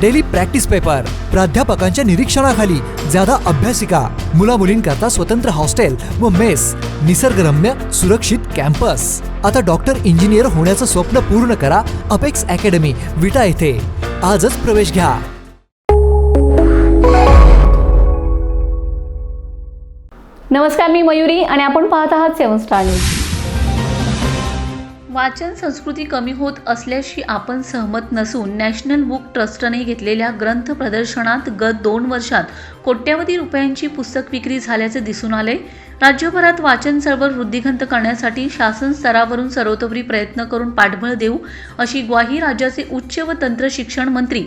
Daily practice paper प्राध्यापकांच्या निरीक्षणाखाली ज्यादा अभ्यासिका मुला मुलींकरता स्वतंत्र हॉस्टेल व मेस निसर्गरम्य सुरक्षित कॅम्पस. आता डॉक्टर इंजिनियर होण्याचं स्वप्न पूर्ण करा अपेक्स अकॅडमी विटा येथे आजच प्रवेश घ्या. नमस्कार मी मयुरी आणि आपण पाहत आहात सेवन स्टार न्यूज. वाचन संस्कृती कमी होत असल्याशी आपण सहमत नसून नॅशनल बुक ट्रस्टने घेतलेल्या ग्रंथ प्रदर्शनात गत दोन वर्षात कोट्यवधी रुपयांची पुस्तक विक्री झाल्याचे दिसून आले. राज्यभरात वाचन चळवळ वृद्धिंगत करण्यासाठी शासन स्तरावरून सर्वतोपरी प्रयत्न करून पाठबळ देऊ अशी ग्वाही राज्याचे उच्च व तंत्र शिक्षण मंत्री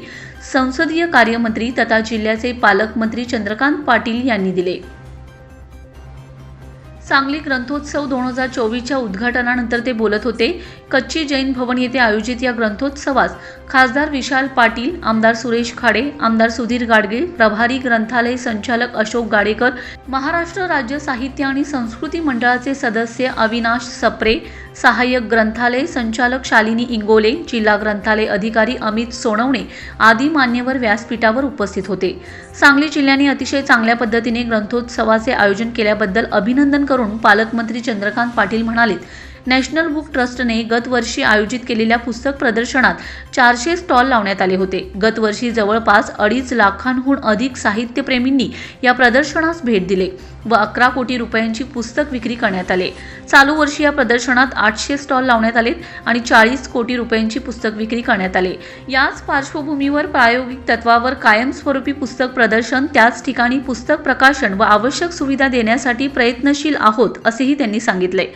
संसदीय कार्यमंत्री तथा जिल्ह्याचे पालकमंत्री चंद्रकांत पाटील यांनी दिले. सांगली ग्रंथोत्सव दोन हजार चोवीसच्या उद्घाटनानंतर ते बोलत होते कच्ची जैन भवन येथे आयोजित या ग्रंथोत्सवास खासदार विशाल पाटील आमदार सुरेश खाडे आमदार सुधीर गाडगे प्रभारी ग्रंथालय संचालक अशोक गाडेकर महाराष्ट्र राज्य साहित्य आणि संस्कृती मंडळाचे सदस्य अविनाश सप्रे सहाय्यक ग्रंथालय संचालक शालिनी इंगोले जिल्हा ग्रंथालय अधिकारी अमित सोनवणे आदी मान्यवर व्यासपीठावर उपस्थित होते. सांगली जिल्ह्याने अतिशय चांगल्या पद्धतीने ग्रंथोत्सवाचे आयोजन केल्याबद्दल अभिनंदन करून पालकमंत्री चंद्रकांत पाटील म्हणालेत नॅशनल बुक ट्रस्टने गतवर्षी आयोजित केलेल्या पुस्तक प्रदर्शनात चारशे स्टॉल लावण्यात आले होते. गतवर्षी जवळपास अडीच लाखांहून अधिक साहित्यप्रेमींनी या प्रदर्शनास भेट दिले व अकरा कोटी रुपयांची पुस्तक विक्री करण्यात आले. चालू वर्षी या प्रदर्शनात आठशे स्टॉल लावण्यात आले आणि चाळीस कोटी रुपयांची पुस्तक विक्री करण्यात आले. याच पार्श्वभूमीवर प्रायोगिक तत्वावर कायमस्वरूपी पुस्तक प्रदर्शन त्याच ठिकाणी पुस्तक प्रकाशन व आवश्यक सुविधा देण्यासाठी प्रयत्नशील आहोत असेही त्यांनी सांगितले.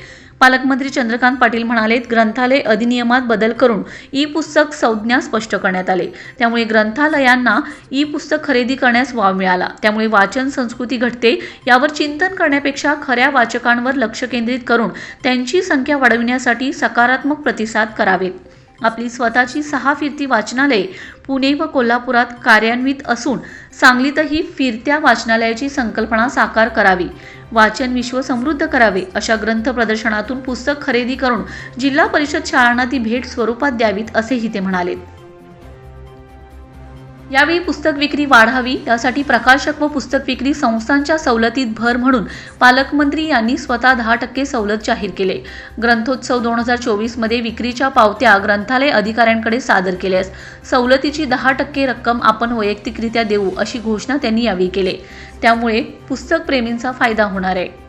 पालकमंत्री चंद्रकांत पाटील म्हणाले ग्रंथालय अधिनियमात बदल करून ई पुस्तक संज्ञा स्पष्ट करण्यात आले. त्यामुळे ग्रंथालयांना ई पुस्तक खरेदी करण्यास वाव मिळाला. त्यामुळे वाचन संस्कृती घटते यावर चिंतन करण्यापेक्षा खऱ्या वाचकांवर लक्ष केंद्रित करून त्यांची संख्या वाढविण्यासाठी सकारात्मक प्रतिसाद करावेत. आपली स्वतःची सहा फिरती वाचनालये पुणे व कोल्हापुरात कार्यान्वित असून सांगलीतही फिरत्या वाचनालयाची संकल्पना साकार करावी वाचन विश्व समृद्ध करावे अशा ग्रंथ प्रदर्शनातून पुस्तक खरेदी करून जिल्हा परिषद शाळांना ती भेट स्वरूपात द्यावीत असेही ते म्हणाले. यावेळी पुस्तक विक्री वाढावी यासाठी प्रकाशक व पुस्तक विक्री संस्थांच्या सवलतीत भर म्हणून पालकमंत्री यांनी स्वतः दहा टक्के सवलत जाहीर केले. ग्रंथोत्सव दोन हजार चोवीसमध्ये विक्रीच्या पावत्या ग्रंथालय अधिकाऱ्यांकडे सादर केल्यास सवलतीची दहा टक्के रक्कम आपण वैयक्तिकरित्या देऊ अशी घोषणा त्यांनी यावेळी केली. त्यामुळे पुस्तकप्रेमींचा फायदा होणार आहे.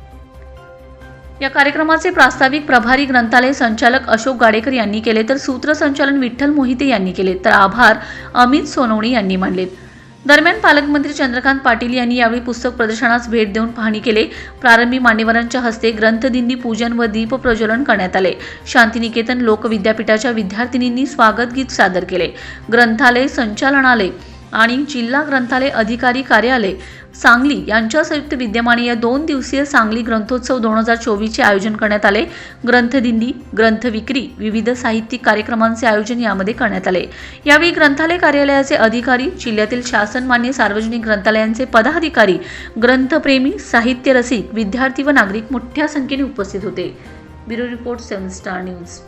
या कार्यक्रमाचे प्रास्ताविक प्रभारी ग्रंथालय संचालक अशोक गाडेकर यांनी केले तर सूत्रसंचालन विठ्ठल मोहिते यांनी केले. तर आभार अमित सोनवणे यांनी मानलेत दरम्यान पालकमंत्री चंद्रकांत पाटील यांनी यावेळी पुस्तक प्रदर्शनास भेट देऊन पाहणी केले. प्रारंभी मान्यवरांच्या हस्ते ग्रंथदिंडी पूजन व दीप प्रज्वलन करण्यात आले. शांतिनिकेतन लोक विद्यापीठाच्या विद्यार्थिनींनी स्वागत गीत सादर केले. ग्रंथालय संचालनालय आणि जिल्हा ग्रंथालय अधिकारी कार्यालय सांगली यांच्या संयुक्त विद्यमाने या दोन दिवसीय सांगली ग्रंथोत्सव दोन हजार चोवीसचे आयोजन करण्यात आले. ग्रंथदिंडी ग्रंथविक्री विविध साहित्यिक कार्यक्रमांचे आयोजन यामध्ये करण्यात आले. यावेळी ग्रंथालय कार्यालयाचे अधिकारी जिल्ह्यातील शासनमान्य सार्वजनिक ग्रंथालयांचे पदाधिकारी ग्रंथप्रेमी साहित्य रसिक विद्यार्थी व नागरिक मोठ्या संख्येने उपस्थित होते. Bureau report seven star news.